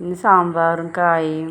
ഇന്ന് സാമ്പാറും കായയും